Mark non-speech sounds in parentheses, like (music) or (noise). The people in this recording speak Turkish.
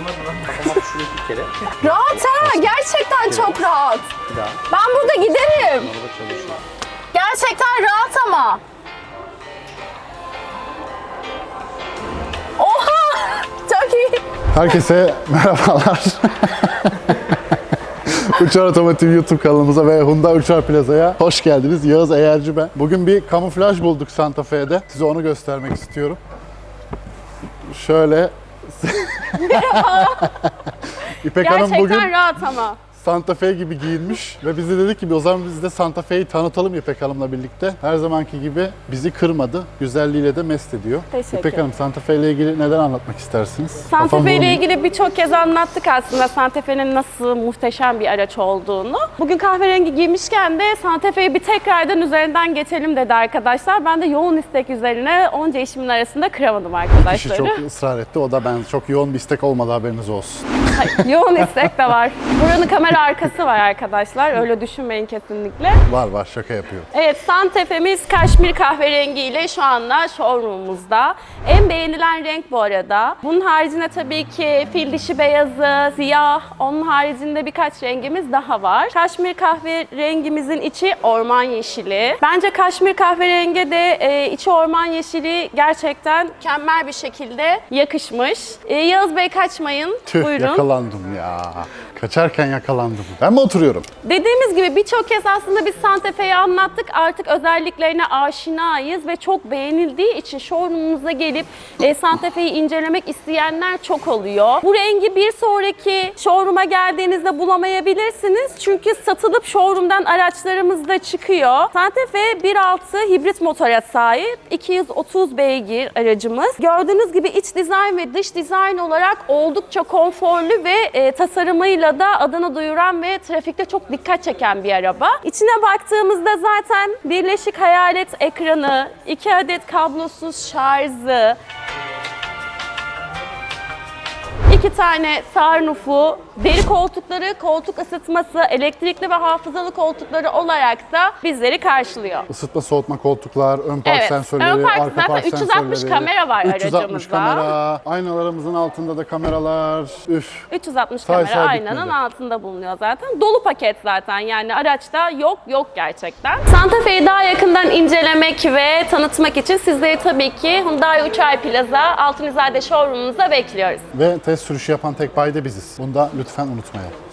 Kıymadın lan. Kafama şuraya bir kere. Rahat ha. Gerçekten çok rahat. Bir daha. Ben burada giderim. Çalışıyor. Gerçekten rahat ama. Oha! (laughs) Çok iyi. Herkese merhabalar. (laughs) Uçar Otomotiv YouTube kanalımıza ve Hyundai Uçar Plaza'ya hoş geldiniz. Yağız Eğerci ben. Bugün bir kamuflaj bulduk Santa Fe'de. Size onu göstermek istiyorum. Şöyle... (laughs) (laughs) İpek Hanım Gerçekten bugün rahat ama. Santa Fe gibi giyinmiş ve biz de dedik ki o zaman biz de Santa Fe'yi tanıtalım İpek Hanım'la birlikte. Her zamanki gibi bizi kırmadı. Güzelliğiyle de mest ediyor. Teşekkür İpek Hanım Santa Fe ile ilgili neden anlatmak istersiniz? Santa Kafam Fe ile bulanıyor. ilgili birçok kez anlattık aslında Santa Fe'nin nasıl muhteşem bir araç olduğunu. Bugün kahverengi giymişken de Santa Fe'yi bir tekrardan üzerinden geçelim dedi arkadaşlar. Ben de yoğun istek üzerine onca işimin arasında kıramadım Kişi arkadaşları. çok ısrar etti. O da ben çok yoğun bir istek olmadı haberiniz olsun. yoğun istek de var. (laughs) Buranın kamera arkası var arkadaşlar. Öyle düşünmeyin kesinlikle. Var var şaka yapıyorum. Evet, Santa Fe'miz kaşmir kahverengi ile şu anda showroom'umuzda. En beğenilen renk bu arada. Bunun haricinde tabii ki fil dişi beyazı, siyah, onun haricinde birkaç rengimiz daha var. Kaşmir kahverengimizin içi orman yeşili. Bence kaşmir kahverengi de e, içi orman yeşili gerçekten mükemmel bir şekilde yakışmış. E, Yağız Bey kaçmayın. Tüh Buyurun. yakalandım ya. Kaçarken yakalandım. Ben mi oturuyorum? Dediğimiz gibi birçok kez aslında biz Santa Fe'yi anlattık. Artık özelliklerine aşinayız ve çok beğenildiği için showroom'umuza gelip e, Santa Fe'yi incelemek isteyenler çok oluyor. Bu rengi bir sonraki showroom'a geldiğinizde bulamayabilirsiniz. Çünkü satılıp showroom'dan araçlarımız da çıkıyor. Santa Fe 1.6 hibrit motora sahip. 230 beygir aracımız. Gördüğünüz gibi iç dizayn ve dış dizayn olarak oldukça konforlu ve e, tasarımıyla da adını duyuran ve trafikte çok dikkat çeken bir araba. İçine baktığımızda zaten birleşik hayalet ekranı, iki adet kablosuz şarjı, iki tane sunroofu, deri koltukları, koltuk ısıtması, elektrikli ve hafızalı koltukları olarak da bizleri karşılıyor. Isıtma soğutma koltuklar, ön park Evet, sensörleri, ön park arka park 360 sensörleri. kamera var 360 aracımızda. kamera, aynalarımızın altında da kameralar. Üf. 360 Say kamera say aynanın bitmedi. altında bulunuyor zaten. Dolu paket zaten yani araçta yok yok gerçekten. Santa Fe'yi daha yakından incelemek ve tanıtmak için sizleri tabii ki Hyundai Uçay Plaza Altunizade Showroom'umuza bekliyoruz. Ve test sürüşü yapan tek bayi de biziz. Bunu da lütfen unutmayalım.